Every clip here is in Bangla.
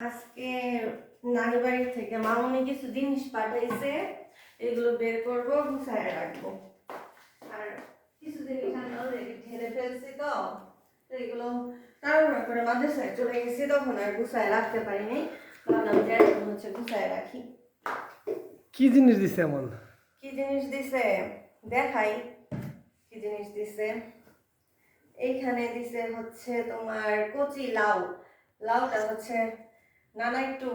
আজকে বাড়ির থেকে মামনি কিছু জিনিস পাঠাইছে এগুলো বের করব গুছায় রাখব। আর কিছু জিনিস আমি অলরেডি ঢেলে ফেলছি তো তো এগুলো তাড়াহুড়া করে মাদ্রাসায় চলে গেছি তখন আর গুছায় রাখতে পারিনি। ভাবলাম যে এখন হচ্ছে গুছায় রাখি। কি জিনিস দিছে এমন? কি জিনিস দিছে? দেখাই। কি জিনিস দিছে? এইখানে দিছে হচ্ছে তোমার কচি লাউ। লাউটা হচ্ছে নানা একটু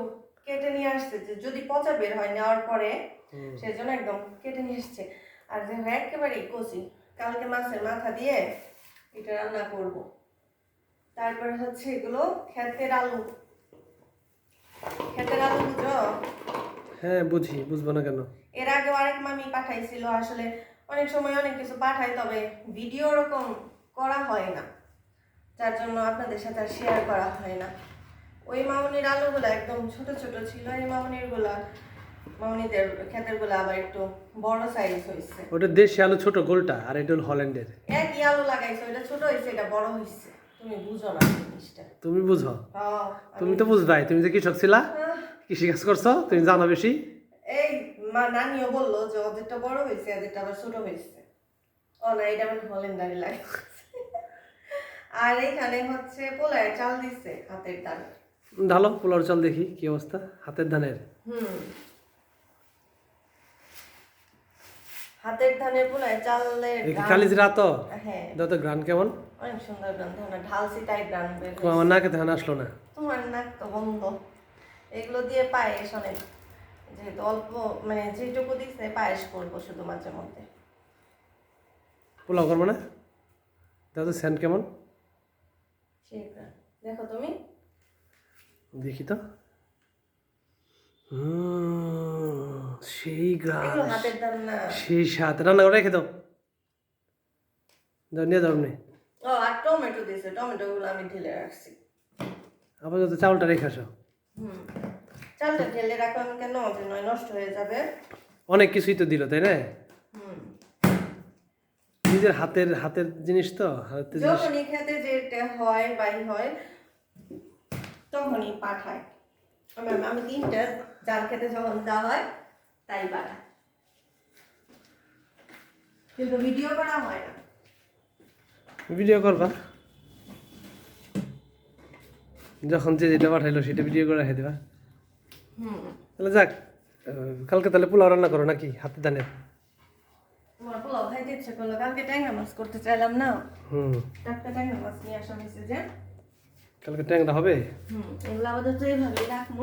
কেটে নিয়ে আসছে যে যদি পচা বের হয় নেওয়ার পরে হুম। সেই জন্য একদম কেটে নিয়ে এসছে আর যে একেবারেই কচি কালকে মাছের মাথা দিয়ে এটা রান্না করব। তারপরে হচ্ছে এগুলো ক্ষেতের আলু। ক্ষেতের আলু বুঝো হ্যাঁ বুঝি বুঝব না কেন? এর আগে আরেক মামি পাঠাইছিল আসলে অনেক সময় অনেক কিছু পাঠায় তবে ভিডিও ওরকম করা হয় না। যার জন্য আপনাদের সাথে আর শেয়ার করা হয় না। ওই মামনির আলুগুলো একদম ছোট ছোট ছিল এই মামনিরগুলা মামনিদের ক্ষেতেরগুলো আবার একটু বড় সাইজ হয়েছে ওটা দেশি আলু ছোট গোলটা আর এটা হলো হল্যান্ডের। একই আলু লাগাইছে ওটা ছোট হয়েছে এটা বড় হয়েছে তুমি বুঝো না জিনিসটা। তুমি বুঝো? হ্যাঁ, তুমি তো বুঝবাই তুমি যে কৃষক ছিলা কৃষি কাজ করছ তুমি জানো বেশি? এই মা নানিও বলল যে ওদেরটা বড় হয়েছে এদেরটা আবার ছোট হয়েছে ও না এটা মানে হলেন্ডারি লাগে আর এখানে হচ্ছে পোলায় চাল দিচ্ছে হাতের দান ঢালো পোলার চাল দেখি কি অবস্থা? হাতের ধানের? হুম। হাতের ধানে পোলায় চালের হ্যাঁ। তো গ্রান কেমন? অনেক সুন্দর তাই বের আমার নাকে ধান আসলো না। তোমার নাক তো বন্ধ। এগুলো দিয়ে পায়েস অনেক যেহেতু অল্প মানে যেটুকু দিচ্ছে পায়েস করব শুধু মাঝে মধ্যে। পোলাও করব না? স্যান্ড কেমন? দেখো তুমি। দেখি তো সেই না সেই স্বাদ রান্না করে রেখে দাও। ও আর টমেটো দিয়েছে। টমেটো গুলো আমি ঢেলে রাখছি। আপাতত চাউলটা রেখে আসো। চালটা ঢেলে রাখলাম কেন? যে নয় নষ্ট হয়ে যাবে। অনেক কিছুই তো দিল তাই না? নিজের হাতের হাতের জিনিস তো? হাতের জিনিস। খেতে যেটা হয় বাই হয় তখনই পাঠায়। আমি আমি তিনটা জাল খেতে যখন দেওয়া হয় তাই পাঠায়। কিন্তু ভিডিও করা হয় না। ভিডিও করবা? যখন যে যেটা পাঠাইলো সেটা ভিডিও করে রেখে দেবা? তাহলে যাক কালকে তাহলে পোলাও রান্না করো নাকি হাতের দানে? পোলাও খাইতে ইচ্ছে করল কালকে ট্যাংরা মাছ করতে চাইলাম না। হুম। টাটকা ট্যাংরা মাছ নিয়ে আসা হয়েছে যে কালকে ট্যাংরা হবে? হুম এগুলো আপাতত এইভাবেই রাখব।